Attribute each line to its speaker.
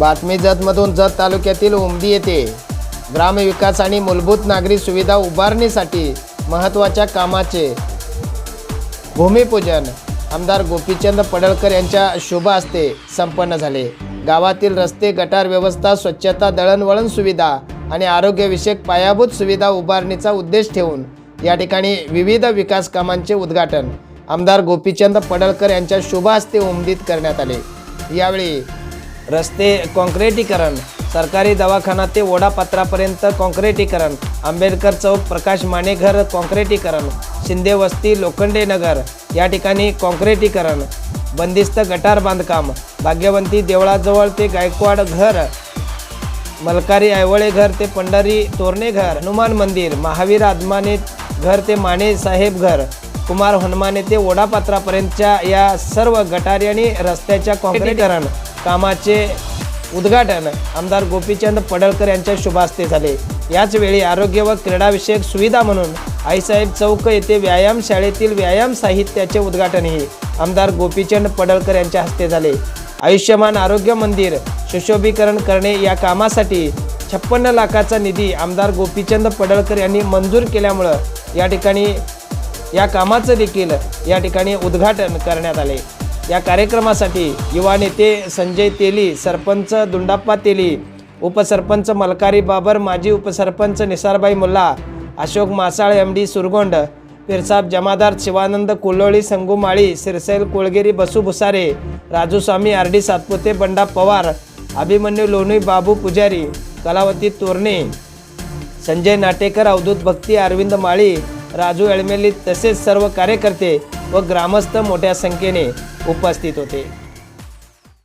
Speaker 1: बातमी जतमधून जत तालुक्यातील उमदी येथे ग्रामविकास आणि मूलभूत नागरी सुविधा उभारणीसाठी महत्त्वाच्या कामाचे भूमिपूजन आमदार गोपीचंद पडळकर यांच्या शुभ हस्ते संपन्न झाले. गावातील रस्ते गटार व्यवस्था स्वच्छता दळणवळण सुविधा आणि आरोग्यविषयक पायाभूत सुविधा उभारणीचा उद्देश ठेवून या ठिकाणी विविध विकास कामांचे उद्घाटन आमदार गोपीचंद पडळकर यांच्या शुभ हस्ते उमदीत करण्यात आले. यावेळी रस्ते काँक्रिटीकरण सरकारी दवाखाना ते ओढापत्रापर्यंत काँक्रिटीकरण आंबेडकर चौक प्रकाश मानेघर काँक्रिटीकरण शिंदे वस्ती लोखंडे नगर या ठिकाणी काँक्रिटीकरण बंदिस्त गटार बांधकाम भाग्यवंती देवळाजवळ ते गायकवाड घर मलकारी ऐवळे घर ते पंढरी तोरणे घर हनुमान मंदिर महावीर आदमाने घर ते माने साहेब घर कुमार हनुमाने ते ओढापात्रापर्यंतच्या या सर्व गटारी आणि रस्त्याच्या काँक्रिटीकरण कामाचे उद्घाटन आमदार गोपीचंद पडळकर यांच्या शुभास्ते झाले. याचवेळी आरोग्य व क्रीडाविषयक सुविधा म्हणून आईसाहेब चौक येथे व्यायाम शाळेतील व्यायाम साहित्याचे उद्घाटनही आमदार गोपीचंद पडळकर यांच्या हस्ते झाले. आयुष्यमान आरोग्य मंदिर सुशोभीकरण करणे या कामासाठी छप्पन्न लाखाचा निधी आमदार गोपीचंद पडळकर यांनी मंजूर केल्यामुळं या ठिकाणी या कामाचं देखील या ठिकाणी उद्घाटन करण्यात आले. या कार्यक्रमासाठी युवा नेते संजय तेली सरपंच दुंडाप्पा तेली उपसरपंच मलकारी बाबर माजी उपसरपंच Nisarbai Mulla Ashok Masal M D Surgond Pirsab Jamadar Shivanand Kuloli Sangu Mali Sirsail Kolgeri Basu Bhusare Raju Swami R D Satpute Banda Pawar Abhimanyu Loni Babu Pujari Kalavati तोरणे संजय नाटेकर अवधूत भक्ती अरविंद माळी राजू एळमेली तसेच सर्व कार्यकर्ते व ग्रामस्थ मोठ्या संख्येने उपस्थित होते.